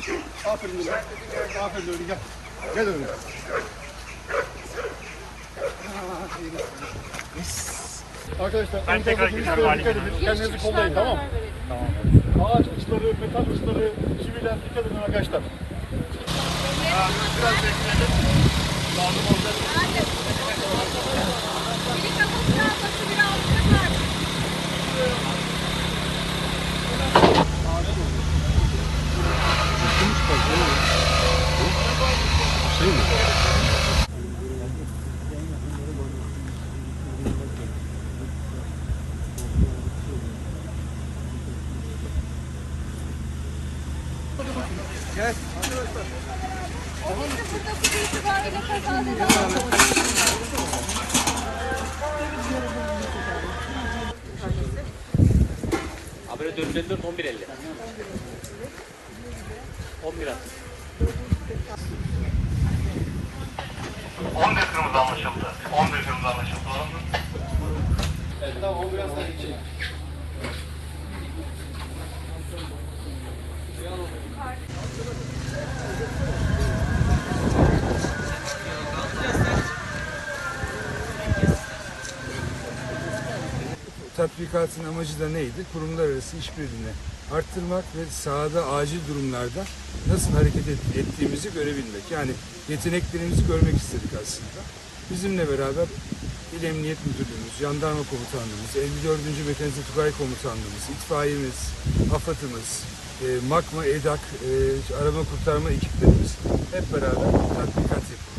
Aferin Nuri. Aferin Nuri gel. Gel Nuri. Arkadaşlar Ben en tekrar gidiyorum. Kendinizi kollayın tamam mı? Ağaç uçları, metal uçları, çiviler dikkat edin arkadaşlar. Biraz bekleyelim. Lazım olacak. O 09 itibariyle kazada devam Habere 454 1150. 11 at. 11 kırmızı anlaşıldı. 11 kırmızı anlaşıldı. Doğru mu? Tatbikatın amacı da neydi? Kurumlar arası işbirliğini arttırmak ve sahada acil durumlarda nasıl hareket et- ettiğimizi görebilmek. Yani yeteneklerimizi görmek istedik aslında. Bizimle beraber İl Emniyet Müdürlüğümüz, Jandarma Komutanlığımız, 54. Mekanize Tugay Komutanlığımız, itfaiyemiz, AFAD'ımız, e, MAKMA, EDAK, e, arama kurtarma ekiplerimiz hep beraber tatbikat yapıyoruz.